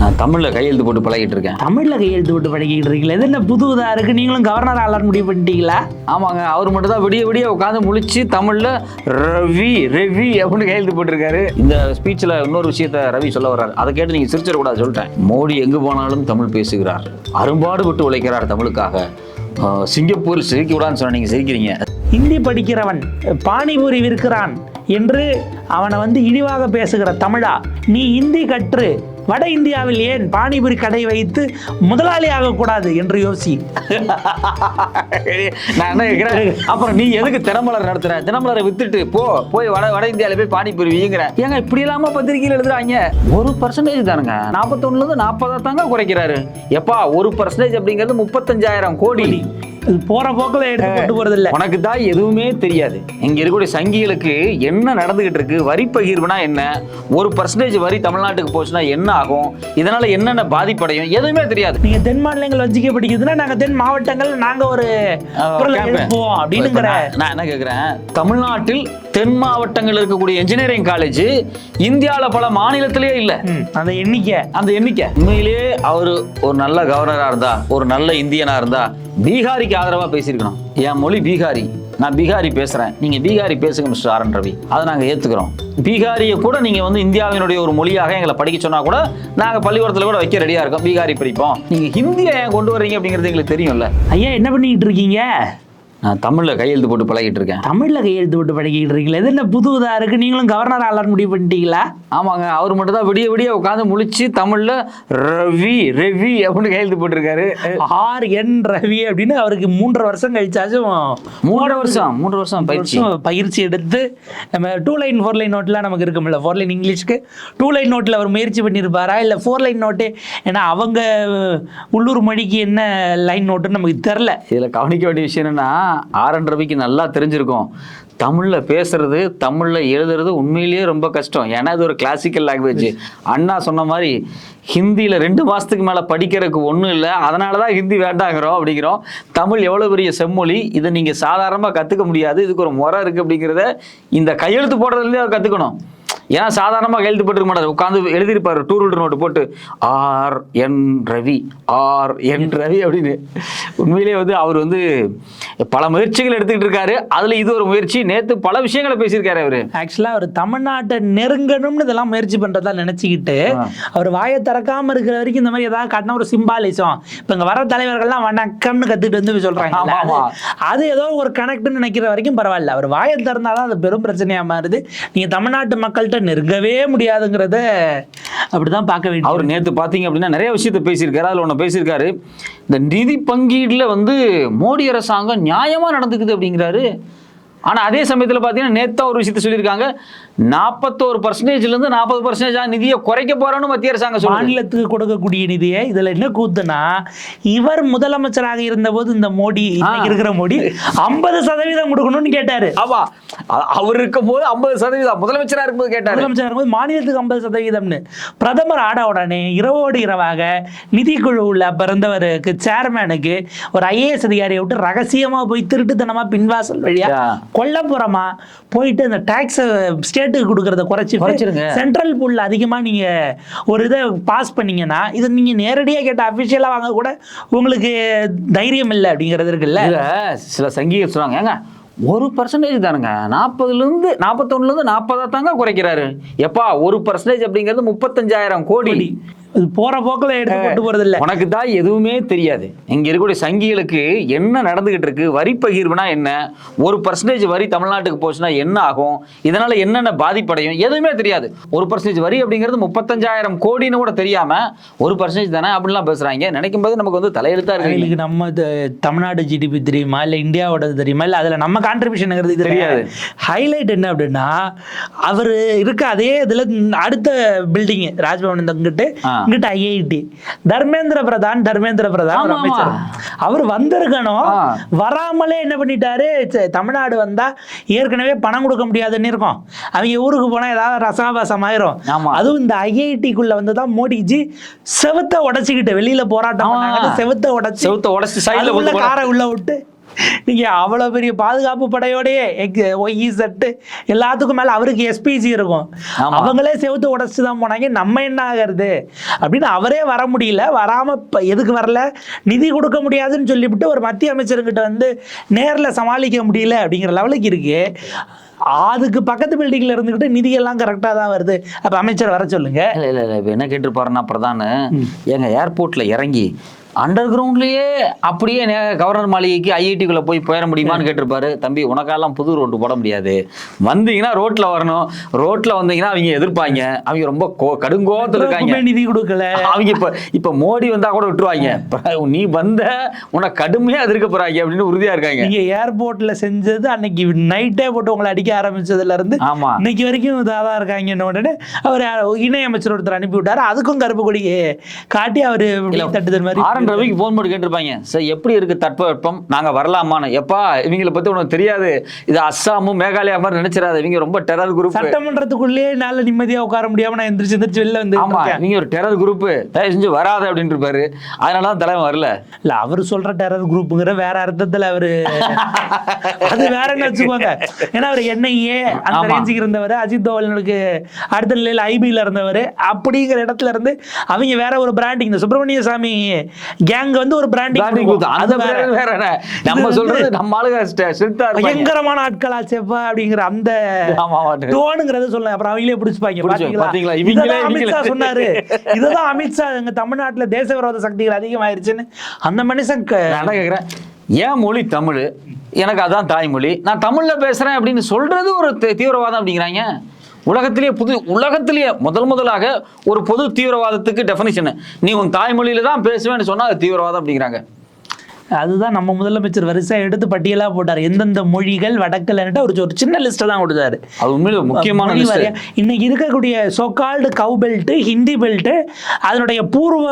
நான் தமிழ்ல கையெழுத்து போட்டு பழகிட்டு இருக்கேன். தமிழ்ல கையெழுத்து விட்டு படிக்கிட்டு இருக்கீங்களா இது என்ன புது இதா இருக்கு? நீங்களும் கவர்னர் ஆளார் முடிவு பண்ணிட்டீங்களா? ஆமாங்க அவர் மட்டும் தான் விடிய விடிய உட்காந்து முழிச்சு தமிழ்ல ரவி ரவி அப்படின்னு கையெழுத்து போட்டிருக்காரு. இந்த ஸ்பீச்ல இன்னொரு விஷயத்த ரவி சொல்ல வர்றாரு. அதை கேட்டு நீங்க சிரிச்சிடக்கூடாது சொல்லிட்டேன். மோடி எங்கு போனாலும் தமிழ் பேசுகிறார். அரும்பாடுபட்டு உழைக்கிறார் தமிழுக்காக. சிங்கப்பூர் சிரிக்க விடான்னு சொன்னா நீங்க சிரிக்கிறீங்க. ஹிந்தி படிக்கிறவன் பானிபூரி விற்கிறான். என்று அவனை வந்து இழிவாக பேசுகிற தமிழா நீ ஹிந்தி கற்று வட இந்தியாவில் ஏன் பானிபூரி கடை வைத்து முதலாளி ஆகக்கூடாது? என்று யோசி. நான் என்ன கேட்கிறேன்? அப்புறம் நீ எதுக்கு தினமலர் நடத்துற? தினமலரை வித்துட்டு போ போய் வட வட இந்தியால போய் பானிபூரி வீங்கிற. ஏங்க இப்படி இல்லாம பத்திரிகையில் எழுதுறாங்க. ஒரு பர்சன்டேஜ் தானுங்க. நாற்பத்தொன்னுல இருந்து நாற்பதா தாங்க குறைக்கிறாரு. எப்பா ஒரு பர்சன்டேஜ் அப்படிங்கிறது முப்பத்தஞ்சாயிரம் கோடி. இது போற போக்கில் எடுத்து கொண்டு போறது இல்ல உனக்கு தான் எதுவுமே தெரியாது. இங்க இருக்கக்கூடிய சங்கிகளுக்கு என்ன நடந்துகிட்டு இருக்கு வரி பகிர்வுனா என்ன ஒரு பர்சன்டேஜ் வரி தமிழ்நாட்டுக்கு போச்சுன்னா என்ன ஆகும் இதனால என்னென்ன பாதிப்படையும் எதுவுமே தெரியாது. நீங்க தென் மாநிலங்கள் வஞ்சிக்க படிக்கிறதுன்னா நாங்க தென் மாவட்டங்கள் நாங்க ஒரு. எழுப்புவோம் அப்படின்னுங்கிற நான் என்ன கேட்குறேன் தமிழ்நாட்டில் தென் மாவட்டங்கள் இருக்கக்கூடிய இன்ஜினியரிங் காலேஜ் இந்தியாவில் பல மாநிலத்திலேயே இல்லை. அந்த எண்ணிக்கை. அந்த எண்ணிக்கை. உண்மையிலேயே அவர் ஒரு நல்ல கவர்னராக இருந்தா ஒரு நல்ல இந்தியனா இருந்தா பீகாரிக்கு ஆதரவா பேசியிருக்கணும் என் மொழி பீகாரி. நான் பீகாரி பேசுறேன். நீங்க பீகாரி பேசுங்க மிஸ்டர் ஆர் என் ரவி. அதை நாங்க ஏத்துக்கிறோம். பீகாரியை கூட நீங்க வந்து இந்தியாவினுடைய ஒரு மொழியாக எங்களை படிக்க சொன்னா கூட நாங்க பள்ளிக்கூடத்துல கூட வைக்க ரெடியா இருக்கோம். பீகாரி படிப்போம். நீங்க ஹிந்தியை ஏன் கொண்டு வர்றீங்க அப்படிங்கிறது எங்களுக்கு தெரியும்ல. ஐயா என்ன பண்ணிட்டு இருக்கீங்க? நான் தமிழ்ல கையெழுத்து போட்டு பழகிட்டு இருக்கேன். தமிழ்ல கையெழுத்து விட்டு படிக்கிட்டு இருக்கீங்களா? இது என்ன புது இதா இருக்கு? நீங்களும் கவர்னர் ஆளார் முடிவு பண்ணிட்டீங்களா? ஆமாங்க அவர் மட்டும் தான் விடிய விடிய உட்காந்து முழிச்சு தமிழ்ல ரவி ரவி அப்படின்னு கையெழுத்து போட்டிருக்காரு. ஆர் என் ரவி அப்படின்னு அவருக்கு மூன்றரை வருஷம் கழிச்சாச்சும் மூன்று வருஷம் மூன்று வருஷம் பயிற்சி. பயிற்சி எடுத்து நம்ம டூ லைன் ஃபோர் லைன் நோட்லாம் நமக்கு இருக்கும்ல ஃபோர் லைன் இங்கிலீஷ்க்கு டூ லைன் நோட்டில் அவர் முயற்சி பண்ணியிருப்பாரா இல்லை ஃபோர் லைன் நோட்டு ஏன்னா அவங்க உள்ளூர் மொழிக்கு என்ன லைன் நோட்டுன்னு நமக்கு தெரில இதில் கவனிக்க வேண்டிய விஷயம் என்னன்னா ஆர் என் ரவிக்கு நல்லா தெரிஞ்சிருக்கும். தமிழில் பேசுறது தமிழில் எழுதுறது உண்மையிலேயே ரொம்ப கஷ்டம். ஏன்னா இது ஒரு கிளாசிக்கல் லாங்குவேஜ் அண்ணா சொன்ன மாதிரி ஹிந்தியில் ரெண்டு மாதத்துக்கு மேலே படிக்கிறதுக்கு ஒன்றும் இல்லை. அதனால தான் ஹிந்தி வேண்டாங்கிறோம் அப்படிங்கிறோம். தமிழ் எவ்வளோ பெரிய செம்மொழி? இதை நீங்கள் சாதாரணமாக கற்றுக்க முடியாது. இதுக்கு ஒரு முறை இருக்குது அப்படிங்கிறத இந்த கையெழுத்து போடுறதுலேயே கற்றுக்கணும் ஏன்னா சாதாரணமாக கையெழுத்து போட்டுருக்க மாட்டார்? உட்காந்து எழுதியிருப்பார் டூ ரூல்டர் நோட்டு போட்டு R N Ravi R N Ravi அப்படின்னு. உண்மையிலேயே வந்து அவர் வந்து பல முயற்சிகள் எடுத்துக்கிட்டு இருக்காரு. அதில் இது ஒரு முயற்சி. நேற்று பல விஷயங்களை பேசியிருக்காரு அவர். ஆக்சுவலாக அவர் தமிழ்நாட்டை நெருங்கணும்னு இதெல்லாம் முயற்சி பண்ணுறதா நினச்சிக்கிட்டு அவர் வாயை திறக்காம இருக்கிற வரைக்கும் இந்த மாதிரி ஏதாவது காட்டினா ஒரு சிம்பாலிசம் இப்போ இங்கே வர தலைவர்கள்லாம் வணக்கம்னு கற்றுட்டு வந்து சொல்கிறாங்க. அது ஏதோ ஒரு கனெக்ட்னு நினைக்கிற வரைக்கும் பரவாயில்ல. அவர் வாயை திறந்தாதான் அது பெரும் பிரச்சனையாக மாறுது. நீங்கள் தமிழ்நாட்டு மக்கள்கிட்ட நெருங்கவே முடியாதுங்கிறத அப்படிதான் பார்க்க வேண்டிய அவர் நேற்று பார்த்தீங்க அப்படின்னா நிறைய விஷயத்த பேசியிருக்காரு. அதில் ஒன்று பேசியிருக்காரு. இந்த நிதி பங்கீடில் வந்து மோடி அரசாங்கம் நியாயமாக நடந்துக்குது அப்படிங்கிறாரு. ஆனால் அதே சமயத்தில் பார்த்தீங்கன்னா நேத்தா ஒரு விஷயத்த சொல்லியிருக்காங்க. நாற்பத்தோரு பர்சன்டேஜ்லேருந்து நாற்பது பர்சன்டேஜ் நிதியை குறைக்க போகிறோன்னு மத்திய அரசாங்கம் மாநிலத்துக்கு கொடுக்கக்கூடிய நிதியை இதுல என்ன கூத்துனா இவர் முதலமைச்சராக இருந்தபோது இந்த மோடி இருக்கிற மோடி ஐம்பது சதவீதம் கொடுக்கணும்னு கேட்டாரு. ஆமா. அவர் இருக்கும் போது ஐம்பது சதவீதம். முதலமைச்சரா இருக்கும்போது கேட்டாரு. முதலமைச்சர் இருக்கும்போது மாநிலத்துக்கு ஐம்பது சதவீதம்னு. பிரதமர் ஆட உடனே இரவோடு இரவாக நிதிக்குழு உள்ள பிறந்தவருக்கு சேர்மேனுக்கு ஒரு ஐஏஎஸ் அதிகாரியை விட்டு ரகசியமா போய் திருட்டுத்தனமா பின்வாசல் வழியா. கொல்லப்புறமா போயிட்டு இந்த டாக்ஸ் ஸ்டேட்டுக்கு கொடுக்கறத குறைச்சி குறைச்சிருங்க. சென்ட்ரல் புல் அதிகமா நீங்க ஒரு இதை பாஸ் பண்ணீங்கன்னா இது நீங்க நேரடியா கேட்ட அபிஷியலா வாங்க கூட உங்களுக்கு தைரியம் இல்லை அப்படிங்கிறது இருக்குல்ல? சில சங்கிகள் சொல்றாங்க ஏங்க ஒரு பர்சன்டேஜ் தானுங்க. நாற்பதுலேருந்து நாற்பத்தொன்னுலேருந்து நாற்பதா தாங்க குறைக்கிறாரு. எப்பா ஒரு பர்சன்டேஜ் அப்படிங்கிறது முப்பத்தஞ்சாயிரம் கோடி. போற போக்கில் எடுத்து கொண்டு போறது இல்ல உனக்கு தான் எதுவுமே தெரியாது. இங்க இருக்கக்கூடிய சங்கிகளுக்கு என்ன நடந்துகிட்டு இருக்கு? வரி பகிர்வுனா என்ன? ஒரு பர்சன்டேஜ் வரி தமிழ்நாட்டுக்கு போச்சுன்னா என்ன ஆகும்? இதனால என்னென்ன பாதிப்படையும்? எதுவுமே தெரியாது. ஒரு பர்சன்டேஜ் வரி அப்படிங்கிறது முப்பத்தஞ்சாயிரம் கோடின்னு கூட தெரியாம ஒரு பர்சன்டேஜ் தானே அப்படின்லாம் பேசுறாங்க. நினைக்கும் போது நமக்கு வந்து தலையெழுத்தா இருக்கு. அவங்களுக்கு நம்ம தமிழ்நாடு ஜிடிபி தெரியுமா? இல்லை இந்தியாவோடது தெரியுமா? இல்லை அதில் நம்ம கான்ட்ரிபியூஷனுங்கிறது இது தெரியாது. ஹைலைட் என்ன அப்படின்னா அவர் இருக்க அதே இதில் அடுத்த பில்டிங் ராஜ்பவன் இந்த இங்கிட்டு ஐஐடி தர்மேந்திர பிரதான் தர்மேந்திர பிரதான் அமைச்சர். அவர் வந்திருக்கணும். வராமலே என்ன பண்ணிட்டாரு? தமிழ்நாடு வந்தா ஏற்கனவே பணம் கொடுக்க முடியாதுன்னு இருக்கும். அவங்க ஊருக்கு போனா ஏதாவது ரசாபாசம் ஆயிரும். அதுவும் இந்த ஐஐடிக்குள்ள வந்து தான் மோடிஜி செவத்தை உடைச்சிக்கிட்டு வெளியில போராட்டம் செவத்தை உடைச்சு செவுத்த உடைச்சு சைடுல உள்ள காரை உள்ள விட்டு நீங்க அவ்வளவு பெரிய பாதுகாப்பு படையோடயே ஒய் செட்டு எல்லாத்துக்கும் மேல அவருக்கு எஸ்பிஜி இருக்கும். அவங்களே செவுத்து உடைச்சு தான் போனாங்க. நம்ம என்ன ஆகிறது? அப்படின்னு அவரே வர முடியல. வராம இப்ப எதுக்கு வரல? நிதி கொடுக்க முடியாதுன்னு சொல்லிவிட்டு ஒரு மத்திய அமைச்சர்கிட்ட வந்து நேர்ல சமாளிக்க முடியல அப்படிங்கிற லெவலுக்கு இருக்கு. அதுக்கு பக்கத்து பில்டிங்ல இருந்துகிட்டு நிதி எல்லாம் கரெக்டா தான் வருது. அப்ப அமைச்சர் வர சொல்லுங்க. இல்ல இல்ல இப்ப என்ன கேட்டிருப்பாருன்னா பிரதான எங்க ஏர்போர்ட்ல இறங்கி அண்டர் கிரவுண்ட்லயே அப்படியே கவர்னர் மாளிகைக்கு ஐஐடிக்குள்ள போய் போயிட முடியுமான்னு கேட்டிருப்பாரு. தம்பி உனக்கெல்லாம் புது ரோட்டு போட முடியாது. வந்தீங்கன்னா ரோட்ல வரணும். ரோட்ல வந்தீங்கன்னா அவங்க எதிர்ப்பாங்க. அவங்க ரொம்ப கோ- கடுங்கோவத்துல இருக்காங்க. நிதி கொடுக்கல. அவங்க இப்ப இப்ப மோடி வந்தா கூட விட்டுருவாங்க. நீ வந்த உனக்கு கடுமையா எதிர்க்க போறாங்க அப்படின்னு உறுதியா இருக்காங்க. நீங்க ஏர்போர்ட்ல செஞ்சது அன்னைக்கு நைட்டே போட்டு உங்களை அடிக்க ஆரம்பிச்சதுல இருந்து ஆமா. இன்னைக்கு வரைக்கும் இதாக தான் இருக்காங்கன்னு உடனே அவர் இணையமைச்சர் ஒருத்தர் அனுப்பி விட்டாரு அதுக்கும் கருப்பு கொடி காட்டி அவர் தட்டுதல் மாதிரி ரவிக்கு போன் போட்டு கேட்டிருப்பாங்க. சார் எப்படி இருக்கு தட்பவெப்பம்? நாங்க வரலாமான்னு. எப்பா இவங்கள பத்தி உனக்கு தெரியாது. இது அஸ்ஸாமும் மேகாலயா மாதிரி நினைச்சிடாத. இவங்க ரொம்ப டெரர் குரூப் சட்டமன்றத்துக்குள்ளேயே என்னால நிம்மதியா உட்கார முடியாம நான் எந்திரிச்சு எந்திரிச்சு வெளில வந்து ஆமா இருக்கேன். நீங்க ஒரு டெரர் குரூப் தயவு செஞ்சு வராத அப்படின்னு இருப்பாரு. அதனால தான் தலைவன் வரல. இல்ல அவர் சொல்ற டெரர் குரூப்புங்கிற வேற அர்த்தத்துல அவரு அது வேற என்ன வச்சுக்கோங்க. ஏன்னா அவர் என்ஐஏ அந்த. ரேஞ்சுக்கு இருந்தவர் அஜித் தோவலனுக்கு அடுத்த நிலையில ஐபில இருந்தவர். அப்படிங்கிற இடத்துல இருந்து அவங்க வேற ஒரு பிராண்டிங் இந்த சுப்பிரமணிய சாமி கேங் வந்து ஒரு பிராண்டிங் அது வேற? நம்ம சொல்றது நம்ம ஆளுங்க பயங்கரமான ஆட்களாச்சேப்பா அப்படிங்கிற அந்த டோனுங்கிறத சொல்ல அப்புறம் அவங்களே பிடிச்சுப்பாங்க. பாத்தீங்களா? இவங்களே- அமித்ஷா. சொன்னாரு. இதுதான் அமித்ஷா எங்க தமிழ்நாட்டுல தேச விரோத சக்திகள் அதிகமாயிருச்சுன்னு. அந்த மனுஷன் நான் என் மொழி தமிழ். எனக்கு அதான் தாய்மொழி. நான் தமிழ்ல பேசுறேன் அப்படின்னு சொல்றது ஒரு தீவிரவாதம் அப்படிங்கிறாங்க. உலகத்திலேயே புது உலகத்திலேயே முதல் முதலாக ஒரு பொது தீவிரவாதத்துக்கு டெஃபினிஷன் நீ உன் தாய்மொழியில தான் பேசுவேன்னு சொன்னா அது தீவிரவாதம் அப்படிங்கிறாங்க. அதுதான் நம்ம முதலமைச்சர் வரிசையா எடுத்து பட்டியலா போட்டார். எந்தெந்த மொழிகள் வடக்கலன்ட்டு அவர் ஒரு சின்ன லிஸ்ட்டை தான் கொடுத்தாரு. அது உண்மையில முக்கியமான. இன்னைக்கு இருக்கக்கூடிய so called cow belt Hindi belt அதனுடைய பூர்வ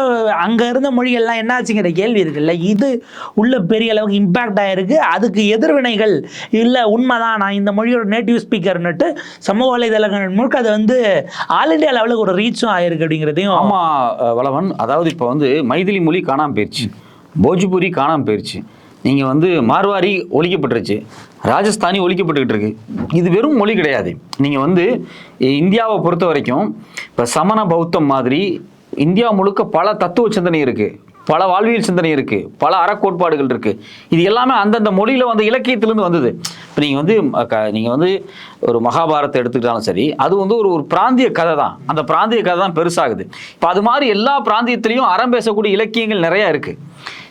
அங்க இருந்த மொழிகள்லாம் என்ன ஆச்சுங்கிற கேள்வி இருக்குல்ல. இது உள்ள பெரிய அளவுக்கு இம்பாக்ட் ஆயிருக்கு. அதுக்கு எதிர்வினைகள் இல்ல உண்மைதான். நான் இந்த மொழியோட நேட்டிவ் ஸ்பீக்கர்னுட்டு சமூக வலைதளங்கள் முழுக்க அது வந்து ஆல் இந்தியா லெவலுக்கு ஒரு ரீச்சும் ஆயிருக்கு அப்படிங்கிறதையும் ஆமா அஹ், வளவன். அதாவது இப்போ வந்து மைதிலி மொழி காணாம போயிருச்சு. போஜ்பூரி காணாம போயிருச்சு. நீங்கள் வந்து மார்வாரி ஒழிக்கப்பட்டுருச்சு. ராஜஸ்தானி ஒழிக்கப்பட்டுக்கிட்டு இருக்கு இது வெறும் மொழி கிடையாது. நீங்கள் வந்து இந்தியாவை பொறுத்த வரைக்கும் இப்போ சமண பௌத்தம் மாதிரி இந்தியா முழுக்க பல தத்துவ சிந்தனை இருக்குது பல வாழ்வியல் சிந்தனை இருக்குது பல அறக்கோட்பாடுகள் இருக்குது இது எல்லாமே அந்தந்த மொழியில் வந்து இலக்கியத்திலேருந்து வந்தது. இப்போ நீங்கள் வந்து அஹ், க- நீங்கள் வந்து ஒரு மகாபாரத்தை எடுத்துக்கிட்டாலும் சரி அது வந்து ஒரு ஒரு பிராந்திய கதை தான். அந்த பிராந்திய கதை தான் பெருசாகுது. இப்போ அது மாதிரி எல்லா பிராந்தியத்திலையும் அறம் பேசக்கூடிய இலக்கியங்கள் நிறையா இருக்குது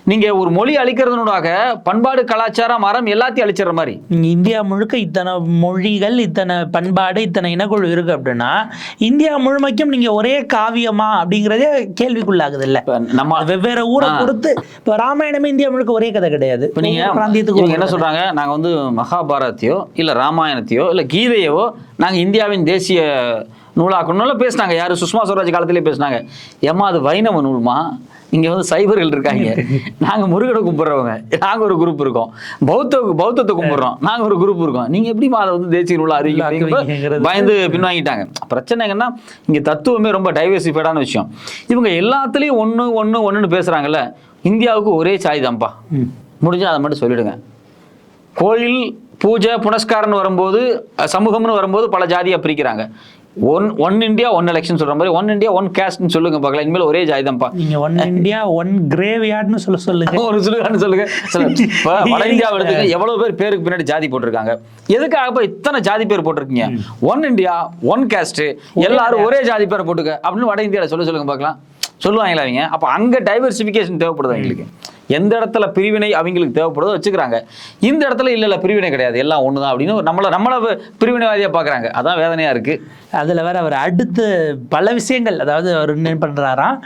நீங்க ஒரு மொழி அழிக்கிறதுனூடாக பண்பாடு கலாச்சாரம் அறம் எல்லாத்தையும் அழிச்சிடுற மாதிரி. இங்க இந்தியா முழுக்க இத்தனை மொழிகள் இத்தனை பண்பாடு இத்தனை இனக்குழு இருக்கு அப்படின்னா இந்தியா முழுமைக்கும் நீங்க ஒரே காவியமா அப்படிங்கிறதே கேள்விக்குள்ளாகுது இல்ல நம்ம வெவ்வேறு ஊரை. பொறுத்து இப்போ ராமாயணமே இந்தியா முழுக்க ஒரே கதை கிடையாது. இப்போ நீங்க ஒவ்வொரு பிராந்தியத்துக்கு என்ன. சொல்றாங்க? நாங்க வந்து மகாபாரத்தையோ இல்ல ராமாயணத்தையோ இல்ல கீதையவோ நாங்க இந்தியாவின் தேசிய நூலாக்கணும்ல பேசினாங்க. யாரு? சுஷ்மா ஸ்வராஜ் காலத்திலே பேசினாங்க. ஏம்மா அது வைணவ நூல்மா? இங்க வந்து சைவர்கள் இருக்காங்க. நாங்க முருகனை கும்பிடுறவங்க. நாங்க ஒரு குரூப் இருக்கோம். பௌத்த பௌத்தத்தை கும்பிடுறோம். நாங்க ஒரு குரூப் இருக்கோம். நீங்க எப்படிமா அதை வந்து தேசிய நூலா அறிவிக்கிறீங்க அறிவிக்கிறீங்கிறது. பயந்து பின்வாங்கிட்டாங்க. பிரச்சனை என்னன்னா இங்க தத்துவமே ரொம்ப டைவர்சிஃபைடான விஷயம். இவங்க எல்லாத்துலயும் ஒண்ணு ஒண்ணு ஒண்ணுன்னு பேசுறாங்கல்ல இந்தியாவுக்கு ஒரே சாய் தான்ப்பா ம். முடிஞ்சா அதை மட்டும் சொல்லிடுங்க. கோயில் பூஜை புனஸ்காரம்னு வரும்போது சமூகம்னு வரும்போது பல ஜாதியா பிரிக்கிறாங்க. One one India one election சொல்ற மாதிரி ஒன் இந்தியா ஒன் கேஸ்ட்னு சொல்லுங்க பார்க்கலாம். இனிமேல் ஒரே ஜாதி தான்ப்பா நீங்க ஒன் இந்தியா ஒன் கிரேவியார்ட்னு சொல்ல சொல்லுங்க. ஒரு சொல்லுங்க. சொல்லுங்க. வட இந்தியாவை எடுத்துக்க எவ்வளவு பேர் பேருக்கு பின்னாடி ஜாதி போட்டிருக்காங்க? எதுக்காக இப்ப இத்தனை ஜாதி பேர் போட்டிருக்கீங்க? ஒன் இந்தியா ஒன் கேஸ்ட் எல்லாரும் ஒரே ஜாதி பேரை போட்டுக்க. அப்படின்னு வட இந்தியால சொல்ல சொல்லுங்க பார்க்கலாம். சொல்லுவாங்களா அவங்க? அப்ப அங்க டைவர்சிபிகேஷன் தேவைப்படுது அவங்களுக்கு எந்த இடத்துல பிரிவினை அவங்களுக்கு தேவைப்படுதோ வச்சுக்கிறாங்க. இந்த இடத்துல இல்ல இல்ல பிரிவினை கிடையாது. எல்லாம் ஒண்ணுதான் அப்படின்னு நம்மள நம்மள பிரிவினைவாதியா பாக்குறாங்க அதான் வேதனையா இருக்கு. அதுல வேற அவர் அடுத்து பல விஷயங்கள் அதாவது அவர் என்ன பண்றாராம்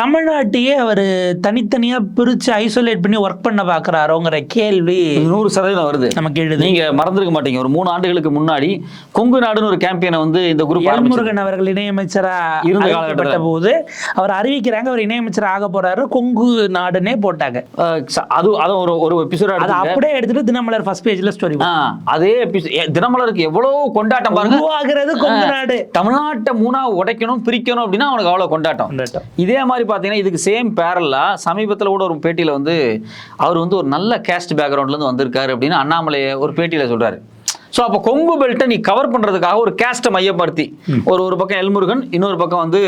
தமிழ்நாட்டையே அவர் தனித்தனியா பிரிச்சு ஐசோலேட் பண்ணி ஒர்க் பண்ண பாக்குறாரோங்கிற கேள்வி நூறு சதவீதம் வருது. நமக்கு எழுது நீங்க மறந்துருக்க மாட்டீங்க. ஒரு மூணு ஆண்டுகளுக்கு முன்னாடி கொங்கு நாடுன்னு ஒரு கேம்பெயினை வந்து இந்த குரூப் எல்முருகன் அவர்கள் இணையமைச்சரா இருந்த அறிவிக்கப்பட்ட போது அவர் அறிவிக்கிறாங்க அவர் இணையமைச்சர் ஆக போறாரு கொங்கு நாடுனே போட்டாங்க. அது அது ஒரு ஒரு எபிசோட் அதை அப்படியே எடுத்துட்டு தினமலர் ஃபர்ஸ்ட் பேஜ்ல ஸ்டோரி அதே தினமலருக்கு எவ்வளவு கொண்டாட்டம் பாருங்க. உருவாகிறது நாடு. தமிழ்நாட்டை மூணா உடைக்கணும் பிரிக்கணும் அப்படின்னா அவனுக்கு அவ்வளவு கொண்டாட்டம். இதே மாதிரி பார்த்தீங்கன்னா இதுக்கு சேம் பேரலா சமீபத்தில் கூட ஒரு பேட்டியில் வந்து அவர் வந்து ஒரு நல்ல கேஸ்ட் பேக்ரவுண்ட்லேருந்து வந்திருக்காரு அப்படின்னு அண்ணாமலை ஒரு பேட்டியில் சொல்றாரு. ஸோ அப்போ கொங்கு பெல்ட்டை நீ கவர் பண்றதுக்காக ஒரு கேஸ்ட்டை மையப்படுத்தி. ஒரு ஒரு பக்கம் எல்முருகன் இன்னொரு பக்கம் வந்து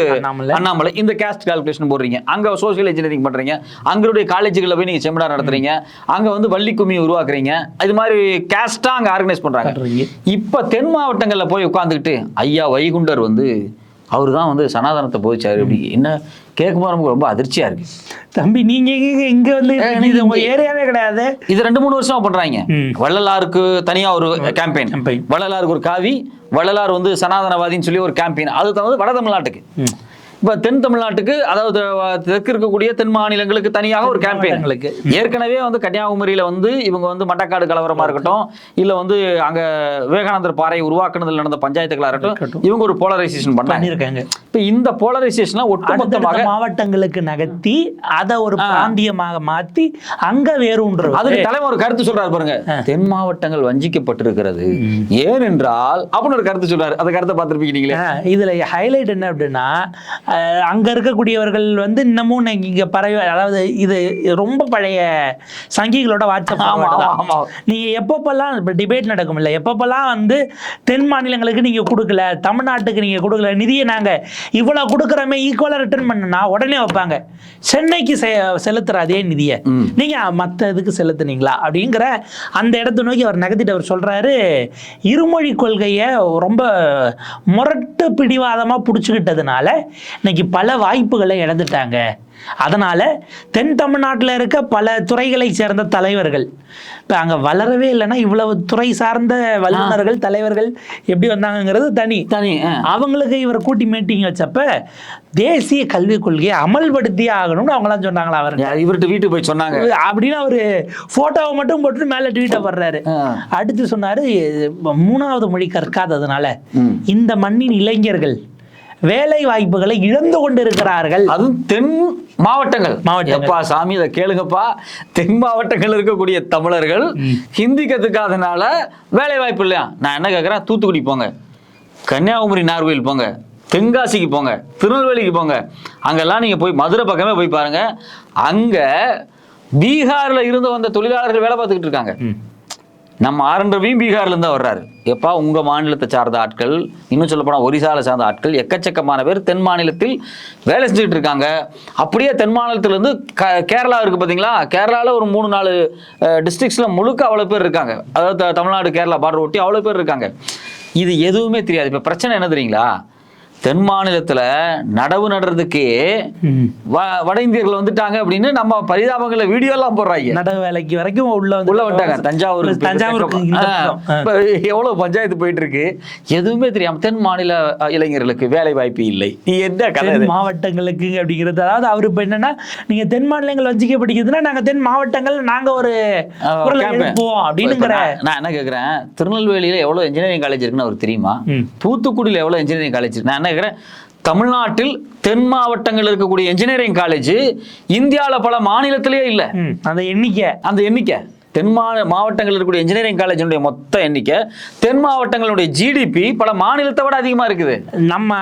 அண்ணாமலை. இந்த கேஸ்ட் கால்குலேஷன் போடுறீங்க. அங்க சோஷியல் இன்ஜினியரிங் பண்றீங்க. அங்களுடைய காலேஜுகளில் போய் நீங்க செமினார் நடத்துறீங்க. அங்க வந்து வள்ளி உருவாக்குறீங்க. இது மாதிரி கேஸ்டா அங்க ஆர்கனைஸ் பண்றாங்க. பண்றீங்க. இப்ப தென் மாவட்டங்கள்ல போய் உட்காந்துக்கிட்டு ஐயா வைகுண்டர் வந்து அவர் தான் வந்து சனாதனத்தை போதிச்சாரு அப்படி. என்ன கேட்கும்போது நமக்கு ரொம்ப அதிர்ச்சியா இருக்கு. தம்பி நீங்க இங்க வந்து இது உங்க ஏரியாவே கிடையாது. இது ரெண்டு மூணு வருஷமா பண்றாங்க. வள்ளலாருக்கு தனியா ஒரு கேம்பெயின். வள்ளலாருக்கு ஒரு காவி வள்ளலார் வந்து சனாதனவாதின்னு சொல்லி ஒரு கேம்பெயின் அது தவிர வட தமிழ்நாட்டுக்கு. இப்ப தென் தமிழ்நாட்டுக்கு அதாவது தெற்கு இருக்கக்கூடிய தென் மாநிலங்களுக்கு தனியாக ஒரு கேம்பெயின் மாவட்டங்களுக்கு. ஏற்கனவே வந்து கன்னியாகுமரியில வந்து இவங்க வந்து மட்டக்காடு கலவரமா இருக்கட்டும் இல்ல வந்து அங்க விவேகானந்தர் பாறை உருவாக்குனதுல நடந்த பஞ்சாயத்துகளா இருக்கட்டும். இவங்க ஒரு போலரைசேஷன் பண்ணாங்க. பண்ணிருக்காங்க இப்ப இந்த போலரைசேஷன் ஒட்டுமொத்தமாக மாவட்டங்களுக்கு நகர்த்தி அதை ஒரு பிராந்தியமாக மாத்தி அங்க வேரூன்றது அதுக்கு தலைவர் ஒரு கருத்து சொல்றாரு பாருங்க. தென் மாவட்டங்கள் வஞ்சிக்கப்பட்டிருக்கிறது. ஏனென்றால் அப்படின்னு ஒரு கருத்து சொல்றாரு. அந்த கருத்தை பார்த்திருப்பீங்க இதுல ஹைலைட் என்ன அப்படின்னா அங்க இருக்கக்கூடியவர்கள் வந்து இன்னமும் இங்க பரவி அதாவது இது ரொம்ப பழைய சங்கிகளோட வாட்ஸ்அப் ஆமா, forward தான். ஆமா. நீங்க எப்பப்பெல்லாம் இப்போ டிபேட் நடக்கும் இல்ல எப்பப்பெல்லாம் வந்து தென் மாநிலங்களுக்கு நீங்க கொடுக்கல தமிழ்நாட்டுக்கு நீங்க கொடுக்கல நிதியை நாங்க இவ்வளவு கொடுக்குறோமே ஈக்குவலா ரிட்டர்ன் பண்ணுனா உடனே வைப்பாங்க சென்னைக்கு செ- செலுத்துற அதே நிதியை ம். நீங்க மத்த இதுக்கு செலுத்துனீங்களா அப்படிங்கிற அந்த இடத்தை நோக்கி அவர் நகர்த்திட்டு அவர் சொல்றாரு இருமொழி கொள்கையை ரொம்ப முரட்டு பிடிவாதமா புடிச்சுக்கிட்டதுனால இன்னைக்கு பல வாய்ப்புகளை இழந்துட்டாங்க அதனால தென் தமிழ்நாட்டில் இருக்க பல துறைகளை சேர்ந்த தலைவர்கள் இப்போ அங்கே வளரவே இல்லைன்னா இவ்வளவு துறை சார்ந்த வல்லுநர்கள் தலைவர்கள் எப்படி வந்தாங்கங்கிறது தனி தனி. அவங்களுக்கு இவரை கூட்டி மீட்டிங் வச்சப்ப தேசிய கல்விக் கொள்கையை அமல்படுத்தியே ஆகணும்னு அவங்களாம் சொன்னாங்களா அவர் இவர்கிட்ட வீட்டுக்கு போய் சொன்னாங்க அப்படின்னு அவரு போட்டோவை மட்டும் போட்டு மேல ட்வீட்டை ஆ. அடுத்து சொன்னாரு மூணாவது மொழி கற்காததுனால. இந்த மண்ணின் இளைஞர்கள் வேலை வாய்ப்புகளை இழந்து கொண்டிருக்கிறார்கள். அதுவும் தென் மாவட்டங்கள். எப்பா சாமி இதை கேளுங்கப்பா. தென் மாவட்டங்கள் இருக்கக்கூடிய தமிழர்கள் ஹிந்தி கத்துக்காதனால வேலை வாய்ப்பு இல்லையா? நான் என்ன கேட்குறேன் தூத்துக்குடி போங்க. கன்னியாகுமரி நார்கோயில் போங்க. தென்காசிக்கு போங்க. திருநெல்வேலிக்கு போங்க. அங்கெல்லாம் நீங்க போய் மதுரை பக்கமே போய் பாருங்க. அங்க பீகார்ல இருந்து வந்த தொழிலாளர்கள் வேலை பார்த்துக்கிட்டு இருக்காங்க. நம்ம ஆரண்டவியும் பீகார்லேருந்து தான் வர்றாரு. எப்பா உங்கள் மாநிலத்தை சார்ந்த ஆட்கள் இன்னும் சொல்லப்போனால் ஒரிசாவில் சார்ந்த ஆட்கள் எக்கச்சக்கமான பேர் தென் மாநிலத்தில் வேலை செஞ்சுட்டு இருக்காங்க. அப்படியே தென் மாநிலத்திலேருந்து க- கேரளா இருக்குது பார்த்தீங்களா கேரளாவில் ஒரு மூணு நாலு டிஸ்ட்ரிக்ஸில் முழுக்க அவ்வளோ பேர் இருக்காங்க. அதாவது த- தமிழ்நாடு கேரளா பார்டர் ஒட்டி அவ்வளோ பேர் இருக்காங்க. இது எதுவுமே தெரியாது. இப்போ பிரச்சனை என்ன தெரியுங்களா? தென் மாநிலத்துல நடவு நடுறதுக்கே வட இந்தியர்கள் வந்துட்டாங்க அப்படின்னு நம்ம பரிதாபங்களை வீடியோ எல்லாம் போடுறாங்க நட வேலைக்கு வரைக்கும் உள்ள வந்து உள்ள வந்துட்டாங்க தஞ்சாவூர். ஆ. எவ்வளவு பஞ்சாயத்து போயிட்டு இருக்கு எதுவுமே தெரியாம தென் மாநில இளைஞர்களுக்கு வேலை வாய்ப்பு இல்லை நீ என்ன கதை? மாவட்டங்களுக்கு அப்படிங்கிறது அதாவது அவர் இப்போ என்னன்னா நீங்க தென் மாநிலங்கள் வஞ்சிக்க படிக்கிறதுனா நாங்க தென் மாவட்டங்கள் நாங்க ஒரு. எழுப்புவோம் இப்ப அப்படிங்கிற நான் என்ன கேக்குறேன் திருநெல்வேலியில எவ்வளவு இன்ஜினியரிங் காலேஜ் இருக்குன்னு அவருக்கு தெரியுமா. தூத்துக்குடியில எவ்வளவு இன்ஜினியரிங் காலேஜ் இருக்கு நான் என்ன கேக்குறேன் தமிழ்நாட்டில் தென் மாவட்டங்கள் இருக்கக்கூடிய இன்ஜினியரிங் காலேஜ் இந்தியால பல மாநிலத்திலேயே இல்ல. அந்த எண்ணிக்கை. அந்த எண்ணிக்கை. தென் மா மாவட்டங்கள் இருக்கக்கூடிய இன்ஜினியரிங் காலேஜினுடைய மொத்த எண்ணிக்கை தென் மாவட்டங்களுடைய ஜிடிபி பல மாநிலத்தை விட அதிகமா இருக்குது. நம்ம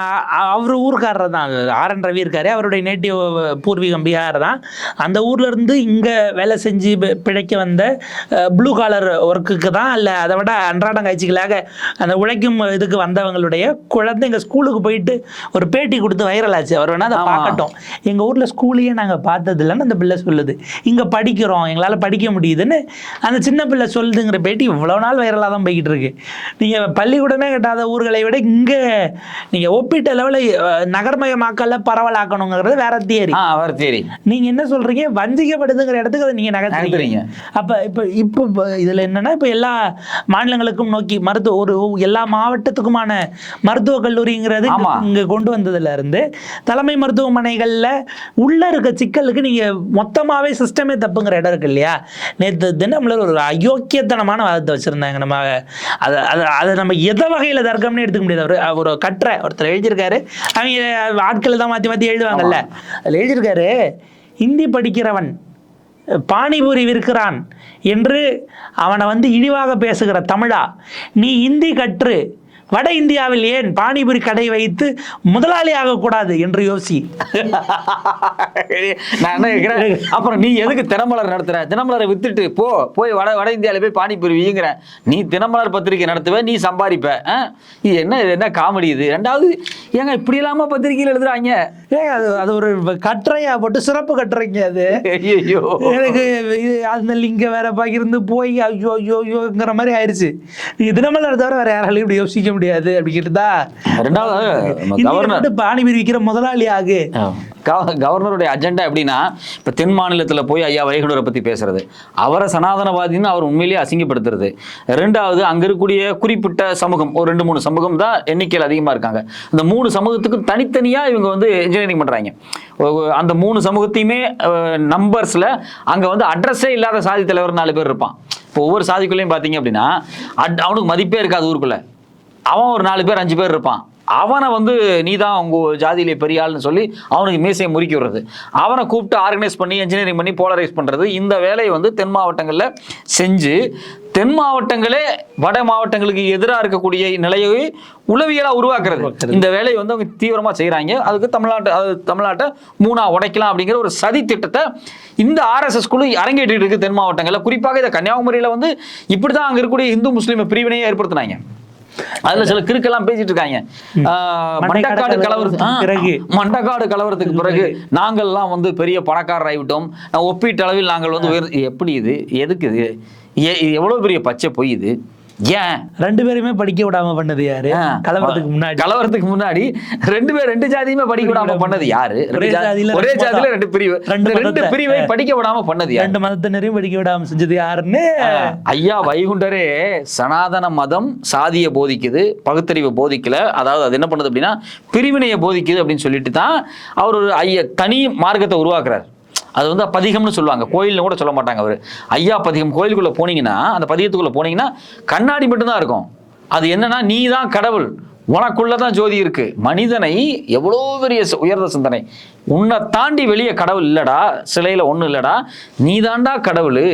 அவர் ஊர்க்காரர் தான். ஆர் என் ரவி இருக்காரு. அவருடைய நேட்டிவ் பூர்வீகம் பீகார் தான். அந்த ஊர்ல இருந்து இங்க வேலை செஞ்சு பிழைக்க வந்த ப்ளூ காலர் ஒர்க்குக்கு தான் இல்லை அதை விட அன்றாட காட்சிகளாக அந்த உழைக்கும் இதுக்கு வந்தவங்களுடைய குழந்தைங்க ஸ்கூலுக்கு போயிட்டு ஒரு பேட்டி கொடுத்து வைரல் ஆச்சு. அவர் வேணா அதை. பார்க்கட்டும். எங்க ஊர்ல ஸ்கூலையே நாங்க பார்த்தது இல்லைன்னு அந்த பிள்ளை சொல்லுது. இங்க படிக்கிறோம். எங்களால படிக்க முடியுதுன்னு அந்த சின்ன பிள்ளை சொல்லுதுங்கிற பேட்டி இவ்வளவு நாள் வைரலாக தான் போய்கிட்டு இருக்கு. நீங்க பள்ளிக்கூடமே கட்டாத ஊர்களை விட இங்க நீங்க ஒப்பிட்ட லெவலில் நகர்மயமாக்கல பரவலாக்கணுங்கிறது வேற தியரி ஆ அவர் சரி நீங்க என்ன சொல்றீங்க? வஞ்சிக்கப்படுதுங்கிற இடத்துக்கு அதை நீங்க நகர்த்துறீங்க. அப்ப இப்ப இப்போ இதுல என்னன்னா இப்ப எல்லா மாநிலங்களுக்கும் நோக்கி மருத்துவ ஒரு எல்லா மாவட்டத்துக்குமான மருத்துவக் கல்லூரிங்கிறது இங்க- கொண்டு வந்ததுல இருந்து தலைமை மருத்துவமனைகள்ல உள்ள இருக்க சிக்கலுக்கு நீங்க மொத்தமாவே சிஸ்டமே தப்புங்கிற இடம் இருக்கு இல்லையா? நேற்று தினமலர் ஒரு அயோக்கியத்தனமான வாதத்தை வச்சிருந்தாங்க நம்ம அதை அதை அதை நம்ம எதை வகையில தர்க்கம்னு எடுத்துக்க முடியாது. ஒரு ஒரு கட்டுரை ஒருத்தர் எழுதியிருக்காரு. அவங்க ஆட்கள் தான் மாத்தி மாத்தி எழுதுவாங்கல்ல. அதில் எழுதியிருக்காரு ஹிந்தி படிக்கிறவன் பானிபூரி விற்கிறான் என்று அவனை வந்து இழிவாக பேசுகிற தமிழா நீ இந்தி கற்று வட இந்தியாவில் ஏன் பானிபூரி கடை வைத்து முதலாளி ஆகக்கூடாது என்று யோசி. நான் என்ன அப்புறம் நீ எதுக்கு தினமலர் நடத்துற? தினமலரை வித்துட்டு போ போய் வட வட இந்தியாவில் போய் பானிபுரி வீங்கிற. நீ தினமலர் பத்திரிக்கை நடத்துவ நீ சம்பாதிப்ப ஆ? இது என்ன இது என்ன காமெடி இது? ரெண்டாவது ஏங்க இப்படி இல்லாமல் பத்திரிக்கையில் எழுதுறாங்க. ஏங்க அது அது ஒரு கட்டுரையா போட்டு சிறப்பு கட்டுரைங்க அது. ஐயோ எனக்கு இது அந்த லிங்க வேற பகிர்ந்து போய் ஐயோ ஐயோ ஐயோங்கிற மாதிரி ஆயிடுச்சு நீங்க தினமலர் தவிர வேற யாராலையும் இப்படி யோசிக்க முடியாது அப்படிங்கிட்டு தான் ரெண்டாவது பானிபூரி விற்கிற முதலாளி ஆகு கவர்னருடைய அஜெண்டா எப்படின்னா இப்போ தென் மாநிலத்தில் போய் ஐயா வைகுண்டரை பற்றி பேசுறது. அவரை சனாதனவாதின்னு அவர் உண்மையிலேயே அசிங்கப்படுத்துறது. ரெண்டாவது அங்கே இருக்கக்கூடிய குறிப்பிட்ட சமூகம் ஒரு ரெண்டு மூணு சமூகம் தான் எண்ணிக்கையில் அதிகமாக இருக்காங்க. இந்த மூணு சமூகத்துக்கும் தனித்தனியாக இவங்க வந்து இன்ஜினியரிங் பண்ணுறாங்க அந்த மூணு சமூகத்தையுமே நம்பர்ஸில் அங்கே வந்து அட்ரஸே இல்லாத சாதி தலைவர் நாலு பேர் இருப்பான். இப்போ ஒவ்வொரு சாதிக்குள்ளேயும் பார்த்தீங்க அப்படின்னா அட் அவனுக்கு மதிப்பே இருக்காது ஊருக்குள்ளே. அவன் ஒரு நாலு பேர் அஞ்சு பேர் இருப்பான். அவனை வந்து நீ தான் உங்க ஜாதியிலே பெரிய ஆள்னு சொல்லி அவனுக்கு மீசையை முறுக்கி விடுறது. அவனை கூப்பிட்டு ஆர்கனைஸ் பண்ணி இன்ஜினியரிங் பண்ணி போலரைஸ் பண்ணுறது இந்த வேலையை வந்து தென் மாவட்டங்களில் செஞ்சு தென் மாவட்டங்களே வட மாவட்டங்களுக்கு எதிராக இருக்கக்கூடிய நிலையை உளவியலாக உருவாக்குறது. இந்த வேலையை வந்து அவங்க தீவிரமாக செய்கிறாங்க அதுக்கு தமிழ்நாட்டு அது தமிழ்நாட்டை மூணா உடைக்கலாம் அப்படிங்கிற ஒரு சதி திட்டத்தை இந்த ஆர்எஸ்எஸ் குழு அரங்கேற்றிட்டு இருக்கு தென் மாவட்டங்களில். குறிப்பாக இதை கன்னியாகுமரியில் வந்து இப்படி தான் அங்கே இருக்கக்கூடிய இந்து முஸ்லீம் பிரிவினையை ஏற்படுத்தினாங்க. அதுல சில கிறுக்கெல்லாம் பேசிட்டு இருக்காங்க. ஆஹ், மண்டைக்காடு கலவரத்துக்கு. மண்டக்காடு கலவரத்துக்கு பிறகு. நாங்கள்லாம் வந்து பெரிய பணக்காரர் ஆகிவிட்டோம். ஒப்பீட்டு அளவில் நாங்கள் வந்து உயர் எப்படி இது? எதுக்கு இது? எவ்வளவு பெரிய பச்சை பொய் இது? ஏன்? ரெண்டு பேருமே படிக்க விடாம பண்ணது யாரு? கலவரத்துக்கு முன்னாடி. கலவரத்துக்கு முன்னாடி ரெண்டு பேர் ரெண்டு ஜாதியுமே படிக்க விடாம பண்ணது யாரு? ஒரே ஜாதியில ரெண்டு பிரிவு. ரெண்டு ரெண்டு. பிரிவை படிக்க விடாம பண்ணது யாரு? ரெண்டு மதத்தினரையும் படிக்க விடாம செஞ்சது யாருன்னு? ஐயா வைகுண்டரே சனாதன மதம் சாதியை போதிக்குது பகுத்தறிவை போதிக்கல. அதாவது அது என்ன பண்ணுது அப்படின்னா பிரிவினையை போதிக்குது அப்படின்னு சொல்லிட்டு தான் அவர் ஒரு ஐயா தனி மார்க்கத்தை உருவாக்குறார். அது வந்து பதிகம்னு சொல்லுவாங்க. கோயில்னு கூட சொல்ல மாட்டாங்க அவர். ஐயா பதிகம் கோயிலுக்குள்ளே போனீங்கன்னா அந்த பதிகத்துக்குள்ளே போனீங்கன்னா கண்ணாடி மட்டும்தான் இருக்கும். அது என்னன்னா நீ தான் கடவுள். உனக்குள்ளே தான் ஜோதி இருக்கு. மனிதனை எவ்வளோ பெரிய உயர்ந்த சிந்தனை. உன்னை தாண்டி வெளியே கடவுள் இல்லடா சிலையில் ஒன்றும் இல்லடா நீ தாண்டா கடவுள்.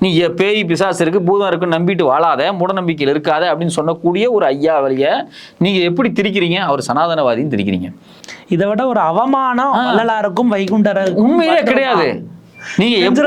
நீ பேய் பிசாசு இருக்கு பூதம் இருக்குன்னு நம்பிட்டு வாழாத மூடநம்பிக்கையில் இருக்காத அப்படின்னு சொன்னக்கூடிய ஒரு ஐயா வழிய நீங்க எப்படி திரிக்கிறீங்க? அவர் சனாதனவாதின்னு திரிக்கிறீங்க. இதை விட ஒரு அவமானம் வள்ளலாருக்கும் வைகுண்டருக்கும் உண்மையிலே கிடையாது. நீங்க எப்படி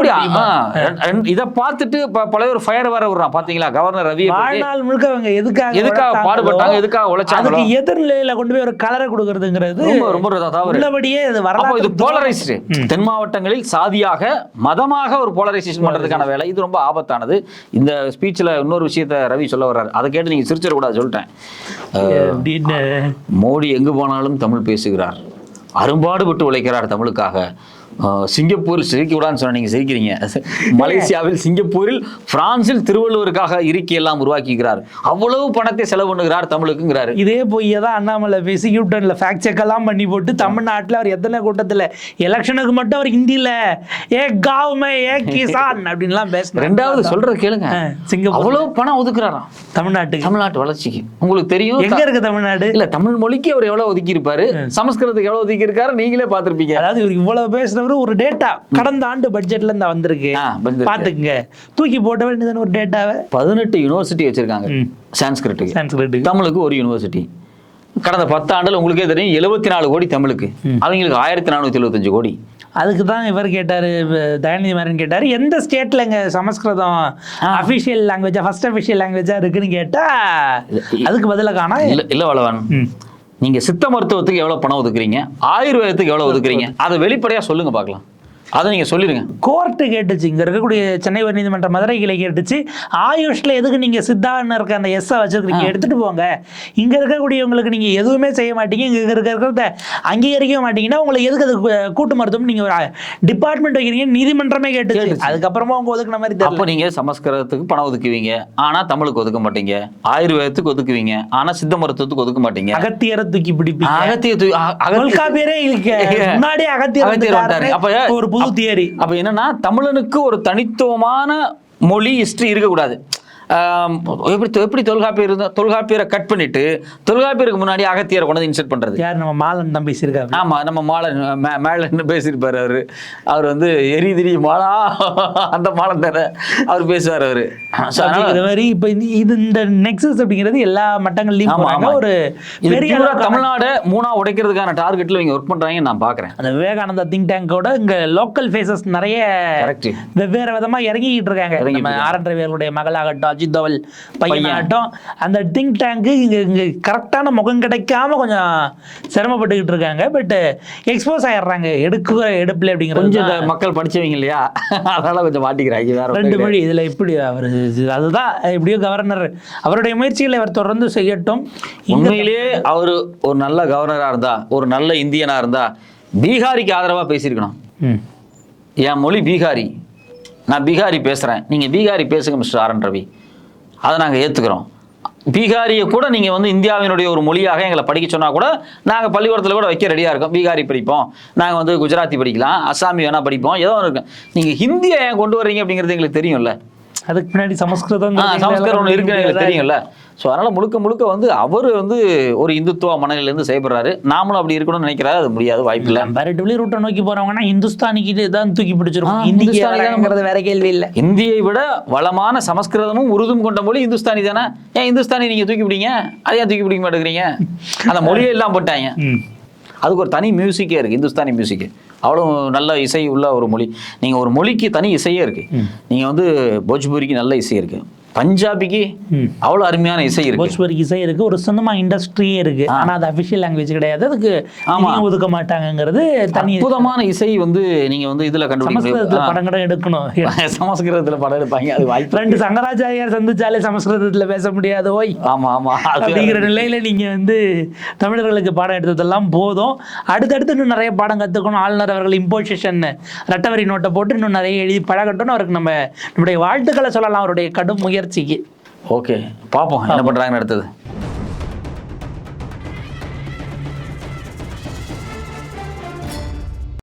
இதை பார்த்துட்டு பல பேர் ஃபயர் வர விடுறான் பாத்தீங்களா? கவர்னர் ரவி வாழ்நாள் முழுக்க அவங்க எதுக்காக எதுக்காக பாடுபட்டாங்க, எதுக்காக உழைச்சாங்களோ? அதுக்கு எதிர்நிலையில கொண்டு போய் ஒரு கலரை கொடுக்கறதுங்கிறது ரொம்ப ரொம்ப தவறு. உள்ளபடியே இது அப்போ இது போலரைஸ்டு தென் மாவட்டங்களில் சாதியாக மதமாக ஒரு போலரைசேஷன் பண்றதுக்கான வேலை. இது ரொம்ப ஆபத்தானது. இந்த ஸ்பீச்ல இன்னொரு விஷயத்த ரவி சொல்ல வர்றாரு. அதை கேட்டு நீங்க சிரிச்சிடக்கூடாது சொல்லிட்டேன். அஹ், அப்படின்னு மோடி எங்கு போனாலும் தமிழ் பேசுகிறார். அரும்பாடுபட்டு உழைக்கிறார் தமிழுக்காக. அஹ், சிங்கப்பூரில் சிரிக்க விடான்னு சொன்ன நீங்க சிரிக்கிறீங்க. மலேசியாவில் சிங்கப்பூரில் பிரான்சில் திருவள்ளுவருக்காக இருக்கை எல்லாம் உருவாக்கிக்கிறார். அவ்வளவு பணத்தை செலவு பண்ணுகிறார் தமிழுக்குங்கிறாரு. இதே பொய்யை தான் அண்ணாமலை பேசி யூட்டன்ல ஃபேக்ட் செக் எல்லாம் பண்ணி போட்டு தமிழ்நாட்டுல அவர் எத்தனை கூட்டத்துல? எலெக்ஷனுக்கு மட்டும் அவர் ஹிந்தியில. ஏ காவ் மே ஏ கிசான் அப்படின்லாம் பேசினார். ரெண்டாவது சொல்றது கேளுங்க. சிங்கப்பூர் அவ்வளவு பணம் ஒதுக்குறாராம். தமிழ்நாட்டுக்கு. தமிழ்நாட்டு வளர்ச்சிக்கு. உங்களுக்கு தெரியும் எங்க இருக்கு தமிழ்நாடு? இல்ல தமிழ் மொழிக்கு அவர் எவ்வளவு ஒதுக்கி இருப்பாரு சமஸ்கிருதத்துக்கு எவ்வளவு ஒதுக்கி இருக்காரு நீங்களே பார்த்திருப்பீங்க. அதாவது இவர் இவ்வளவு ஒரு டேட்டா கடந்த ஆண்டு பட்ஜெட்ல இருந்து வந்திருக்கு. பாத்துக்குங்க தூக்கி போட்ட வேண்டியதான ஒரு டேட்டாவை பதினெட்டு யூனிவர்சிட்டி வச்சிருக்காங்க. சான்ஸ்கிரிட்டுக்கு சான்ஸ்கிரிட் தமிழுக்கு ஒரு யூனிவர்சிட்டி கடந்த பத்து ஆண்டுல உங்களுக்கே தெரியும் எழுபத்தி நாலு கோடி தமிழுக்கு. அவங்களுக்கு ஆயிரத்தி நானூத்தி எழுபத்தஞ்சு கோடி. அதுக்கு தான் இவர் கேட்டாரு தயாநிதி மாறன் கேட்டாரு எந்த ஸ்டேட்ல இங்க சமஸ்கிருதம் அபிஷியல் லாங்குவேஜா ஃபர்ஸ்ட் அபிஷியல் லாங்குவேஜா இருக்குன்னு கேட்டா அதுக்கு பதில காணா இல்ல இல்ல வளவன். நீங்க சித்த மருத்துவத்துக்கு எவ்வளவு பணம் ஒதுக்குறீங்க? ஆயுர்வேதத்துக்கு எவ்வளவு ஒதுக்குறீங்க? அதை வெளிப்படையா சொல்லுங்க பார்க்கலாம். அதை நீங்க சொல்லிருங்க கோர்ட்டு கேட்டுச்சு. இங்க இருக்கக்கூடிய சென்னை உயர்நீதிமன்ற மதுரை கிளை கேட்டுச்சு. ஆயுஷ்ல எதுக்கு நீங்க சித்தான்னு இருக்க அந்த எஸ்ஸை வச்சிருக்கீங்க எடுத்துட்டு போங்க. இங்க இருக்கக்கூடியவங்களுக்கு நீங்க எதுவுமே செய்ய மாட்டீங்க. இங்க இருக்க இருக்கிறத அங்கீகரிக்க மாட்டீங்கன்னா உங்களை எதுக்கு அது கூட்டு மருத்துவம் நீங்க ஒரு டிபார்ட்மெண்ட் வைக்கிறீங்க. நீதிமன்றமே கேட்டுச்சு. அதுக்கப்புறமா அவங்க ஒதுக்குன மாதிரி அப்ப தெரியல நீங்க சமஸ்கிருதத்துக்கு பணம் ஒதுக்குவீங்க. ஆனா தமிழுக்கு ஒதுக்க மாட்டீங்க. ஆயுர்வேதத்துக்கு ஒதுக்குவீங்க. ஆனா சித்த மருத்துவத்துக்கு ஒதுக்க மாட்டீங்க. அகத்தியரை தூக்கி பிடிப்பீங்க. அகத்திய தூ- அ- அகத்திய- தொல்காப்பியரே இருக்கு முன்னாடியே அகத்தியர் அகத்தியர். அப்ப ஒரு புது தியரி அப்ப என்னன்னா தமிழனுக்கு ஒரு தனித்துவமான மொழி ஹிஸ்டரி இருக்கக்கூடாது. எப்படி எப்படி தொல்காப்பியர் இருந்தா தொல்காப்பியரை கட் பண்ணிட்டு தொல்காப்பியருக்கு முன்னாடி அகத்தியரை கொண்டு இன்சர்ட் பண்றது. யார் நம்ம மாலன் தான் பேசியிருக்காரு ஆமா நம்ம மாலன் மே- மேலன்னு பேசியிருப்பாரு அவரு. அவர் வந்து எரிதிரி மாலா அந்த மாலம் தானே அவர் பேசுவார் அவரு. அப்படிங்கிற மாதிரி இப்போ இந்த இது இந்த நெக்ஸஸ் அப்படிங்கிறது எல்லா மட்டங்கள்லயும் ஆமா, போறாங்க. ஆமா. ஒரு பெரிய தமிழ்நாடு மூணா உடைக்கிறதுக்கான டார்கெட்ல இவங்க ஒர்க் பண்றாங்கன்னு நான் பாக்குறேன். அந்த விவேகானந்தா திங்க் டேங்கோட இங்க லோக்கல் ஃபேஸஸ் நிறைய வெவ்வேறு விதமா இறங்கிட்டு இருக்காங்க. ஆர் என் ரவியர்களுடைய மகளாகட்டும் அஜித் தவல் பையனாகட்டும் அந்த திங்க் டேங்க்கு இங்க இங்க கரெக்டான முகம் கிடைக்காம கொஞ்சம் சிரமப்பட்டுக்கிட்டு இருக்காங்க. பட் எக்ஸ்போஸ் ஆயிடுறாங்க. எடுக்கிற எடுப்பில் அப்படிங்கிறது கொஞ்சம் மக்கள் படிச்சவங்க இல்லையா? அதனால கொஞ்சம் மாட்டிக்கிறாங்க. வேற ரெண்டு. மொழி இதுல எப்படி அவர் அதுதான் எப்படியோ கவர்னர் அவருடைய முயற்சிகளை அவர் தொடர்ந்து செய்யட்டும். உண்மையிலேயே அவர் ஒரு நல்ல கவர்னரா இருந்தா ஒரு நல்ல இந்தியனா இருந்தா பீகாரிக்கு ஆதரவா பேசியிருக்கணும். என் மொழி பீகாரி. நான் பீகாரி பேசுகிறேன் நீங்கள் பீகாரி பேசுங்க மிஸ்டர் ஆர் என் ரவி. அதை நாங்கள் ஏற்றுக்கிறோம் பீகாரியை கூட நீங்கள் வந்து இந்தியாவினுடைய ஒரு மொழியாக எங்களை படிக்க சொன்னால் கூட நாங்கள் பள்ளிக்கூடத்தில் கூட வைக்க ரெடியாக இருக்கோம். பீகாரி படிப்போம். நாங்கள் வந்து குஜராத்தி படிக்கலாம். அசாமி வேணால் படிப்போம். ஏதோ இருக்கும் நீங்கள் ஹிந்தியை ஏன் கொண்டு வர்றீங்க அப்படிங்கிறது எங்களுக்கு தெரியும்ல. அதுக்கு பின்னாடி சமஸ்கிருதம் சமஸ்கிருதம் எங்களுக்கு தெரியும்ல. ஸோ அதனால் முழுக்க முழுக்க வந்து அவர் வந்து ஒரு இந்துத்துவ மனநிலையிலேருந்து செயல்படுறாரு. நாமளும் அப்படி இருக்கணும்னு நினைக்கிறாரு. அது முடியாது வாய்ப்பில்லை கம்பேரிட்டிவ்லி ரூட்டை நோக்கி போறவங்கன்னா இந்துஸ்தானிக்கு தான் தூக்கி பிடிச்சிருக்கும். வராங்கிறது வேற கேள்வி இல்ல. இந்தியை விட வளமான சமஸ்கிருதமும் உருதும் கொண்ட மொழி இந்துஸ்தானி தானே? ஏன் இந்துஸ்தானி நீங்க தூக்கி பிடிங்க? அதை ஏன் தூக்கி பிடிக்க மாட்டேங்கிறீங்க? அந்த மொழியை எல்லாம் போட்டாங்க அதுக்கு ஒரு தனி மியூசிக்கே இருக்கு இந்துஸ்தானி மியூசிக் அவ்வளோ நல்ல இசை உள்ள ஒரு மொழி. நீங்க ஒரு மொழிக்கு தனி இசையே இருக்கு. நீங்க வந்து போஜ்பூரிக்கு நல்ல இசை இருக்கு. பஞ்சாபிக்கு. அவ்வளோ அருமையான இசை இருக்கு. போஜ்பூரி இசை இருக்கு ஒரு சினிமா இண்டஸ்ட்ரியே இருக்கு. ஆனா அது அபிஷியல் லாங்குவேஜ் கிடையாது. அதுக்கு ஆமா. நிதி ஒதுக்க மாட்டாங்கங்கிறது தனி அற்புதமான இசை வந்து நீங்க வந்து இதுல கண்டுபிடிக்க சமஸ்கிருதத்துல படம் கூட எடுக்கணும். சமஸ்கிருதத்துல படம் எடுப்பாங்க. அது வாய்ப்பு ரெண்டு சங்கராச்சாரியார் சந்திச்சாலே சமஸ்கிருதத்துல பேச முடியாது ஓய். ஆமா ஆமா. அப்படிங்கிற நிலையில நீங்க வந்து தமிழர்களுக்கு பாடம் எடுத்ததெல்லாம் போதும். அடுத்தடுத்து இன்னும் நிறைய பாடம் கத்துக்கணும். ஆளுநர் அவர்கள் இம்போசிஷன் ரெட்டவரி நோட்டை போட்டு இன்னும் நிறைய எழுதி பழகட்டும்னு அவருக்கு நம்ம நம்முடைய வாழ்த்துக்களை சொல்லலாம். அவருடைய கடும் முயற்சிக்கு. ஓகே பார்ப்போம் என்ன பண்றாங்கன்னு அடுத்தது.